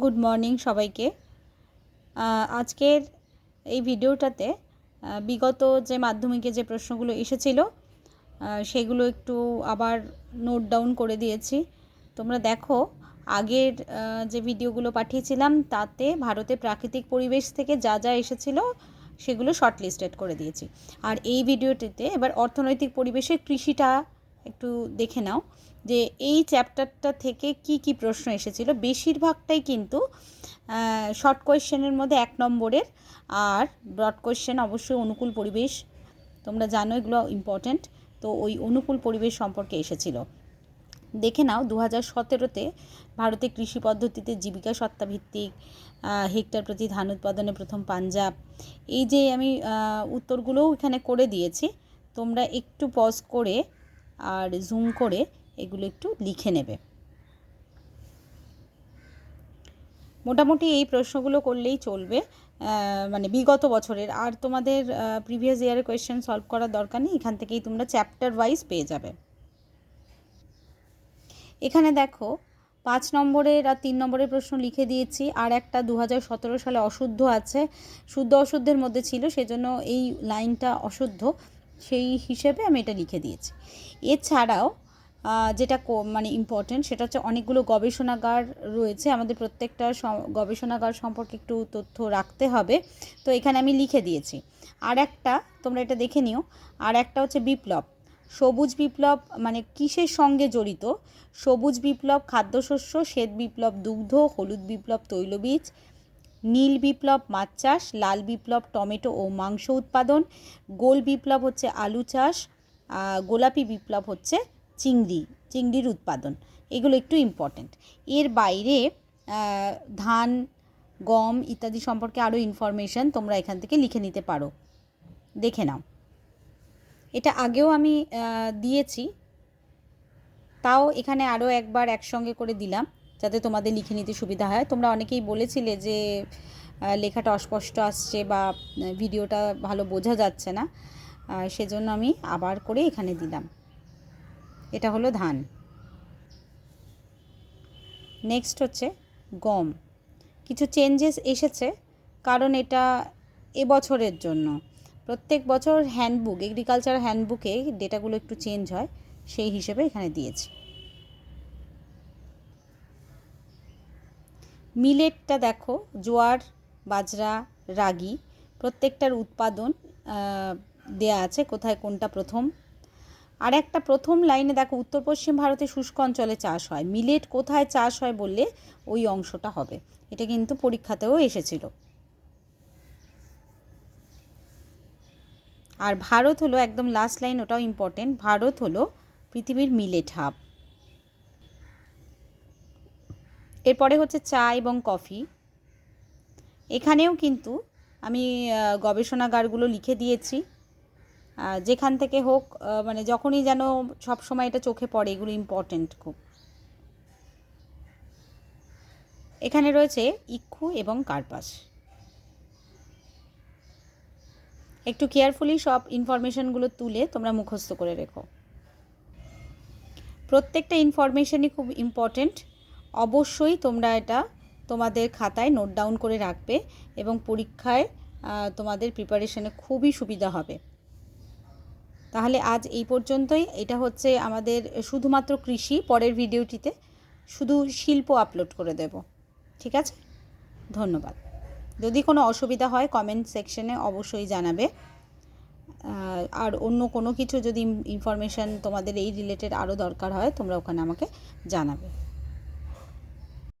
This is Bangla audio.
গুড মর্নিং সবাইকে। আজকের এই ভিডিওটাতে বিগত যে মাধ্যমিকে যে প্রশ্নগুলো এসেছিল সেগুলো একটু আবার নোট ডাউন করে দিয়েছি। তোমরা দেখো, আগের যে ভিডিওগুলো পাঠিয়েছিলাম, তাতে ভারতে প্রাকৃতিক পরিবেশ থেকে যা যা এসেছিল, সেগুলো শর্ট লিস্টেড করে দিয়েছি। আর এই ভিডিওটিতে এবার অর্থনৈতিক পরিবেশে কৃষিটা একটু দেখে নাও। যে এই চ্যাপ্টারটা থেকে কি কি প্রশ্ন এসেছিল, বেশিরভাগটাই কিন্তু শর্ট কোয়েশ্চেনের মধ্যে এক নম্বরের, আর ব্রড কোয়েশ্চেন অবশ্যই অনুকূল পরিবেশ, তোমরা জানো এগুলো ইম্পর্ট্যান্ট তো ওই অনুকূল পরিবেশ সম্পর্কে এসেছিল। দেখে নাও দু হাজার সতেরোতে ভারতে কৃষি পদ্ধতিতে জীবিকা সত্তা ভিত্তিক হেক্টর প্রতি ধান উৎপাদনে প্রথম পাঞ্জাব, এই যে আমি উত্তরগুলোও এখানে করে দিয়েছি, তোমরা একটু পজ করে আর জুম করে এগুলো একটু লিখে নেবে। মোটামুটি এই প্রশ্নগুলো করলেই চলবে। মানে বিগত বছরের। আর তোমাদের প্রিভিয়াস ইয়ারের কোয়েশ্চেন সলভ করার দরকার নেই। এখান থেকেই তোমরা চ্যাপ্টার ওয়াইজ পেয়ে যাবে। এখানে দেখো, পাঁচ নম্বরের আর তিন নম্বরের প্রশ্ন লিখে দিয়েছি। আর একটা দু সালে অশুদ্ধ আছে। শুদ্ধ অশুদ্ধের মধ্যে ছিল, সেজন্য এই লাইনটা অশুদ্ধ। সেই হিসেবে আমি এটা লিখে দিয়েছি। এছাড়াও যেটা মানে ইম্পর্টেন্ট সেটা হচ্ছে অনেকগুলো গবেষণাগার রয়েছে। আমাদের প্রত্যেকটা গবেষণাগার সম্পর্কে একটু তথ্য রাখতে হবে। তো এখানে আমি লিখে দিয়েছি। আর একটা, তোমরা এটা দেখে নিও। আর একটা হচ্ছে বিপ্লব। সবুজ বিপ্লব মানে কিসের সঙ্গে জড়িত? সবুজ বিপ্লব খাদ্যশস্য, শ্বেত বিপ্লব দুগ্ধ, হলুদ বিপ্লব তৈলবীজ, নীল বিপ্লব মাছ চাষ, লাল বিপ্লব টমেটো ও মাংস উৎপাদন, গোল বিপ্লব হচ্ছে আলু চাষ গোলাপি বিপ্লব হচ্ছে চিংড়ি, চিংড়ির উৎপাদন। এগুলো একটু ইম্পর্ট্যান্ট এর বাইরে ধান, গম ইত্যাদি সম্পর্কে আরও ইনফরমেশন তোমরা এখান থেকে লিখে নিতে পারো। দেখে নাও। এটা আগেও আমি দিয়েছি। তাও এখানে আরও একবার একসঙ্গে করে দিলাম, যাতে তোমাদের লিখে নিতে সুবিধা হয়। তোমরা অনেকেই বলেছিলে যে লেখাটা অস্পষ্ট আসছে বা ভিডিওটা ভালো বোঝা যাচ্ছে না। সেজন্য আমি আবার করে এখানে দিলাম। এটা হলো ধান। নেক্সট হচ্ছে গম। কিছু চেঞ্জেস এসেছে কারণ এটা এবছরের জন্য। প্রত্যেক বছর হ্যান্ডবুক এগ্রিকালচার হ্যান্ডবুকে ডেটাগুলো একটু চেঞ্জ হয়, সেই হিসেবে এখানে দিয়েছি। মিলেটটা দেখো, জোয়ার, বাজরা, রাগি, প্রত্যেকটার উৎপাদন দেয়া আছে, কোথায় কোনটা প্রথম। আর একটা প্রথম লাইনে দেখো, উত্তর পশ্চিম ভারতে শুষ্ক অঞ্চলে চাষ হয়। মিলেট কোথায় চাষ হয় বললে ওই অংশটা হবে। এটা কিন্তু পরীক্ষাতেও এসেছিল। আর ভারত হলো একদম লাস্ট লাইন ওটাও ইম্পর্টেন্ট ভারত হলো পৃথিবীর মিলেট হাব এরপরে হচ্ছে চা এবং কফি। এখানেও কিন্তু আমি গবেষণাগারগুলো লিখে দিয়েছি। যেখান থেকে হোক মানে যখনই যেন সব সময় এটা চোখে পড়ে, এগুলো ইম্পর্টেন্ট খুব। এখানে রয়েছে ইক্ষু এবং কার্পাস। একটু কেয়ারফুলি সব ইনফরমেশনগুলো তুলে তোমরা মুখস্থ করে রেখো। প্রত্যেকটা ইনফরমেশনই খুব ইম্পর্টেন্ট অবশ্যই তোমরা এটা তোমাদের খাতায় নোট ডাউন করে রাখবে এবং পরীক্ষায় তোমাদের প্রিপারেশনে খুবই সুবিধা হবে। তাহলে আজ এই পর্যন্তই। এটা হচ্ছে আমাদের শুধুমাত্র কৃষি, পরের ভিডিওটিতে শুধু শিল্প আপলোড করে দেব। ঠিক আছে? ধন্যবাদ। যদি কোনো অসুবিধা হয় কমেন্ট সেকশনে অবশ্যই জানাবে। আর অন্য কোনো কিছু যদি ইনফরমেশান তোমাদের এই রিলেটেড আরও দরকার হয়, তোমরা ওখানে আমাকে জানাবে।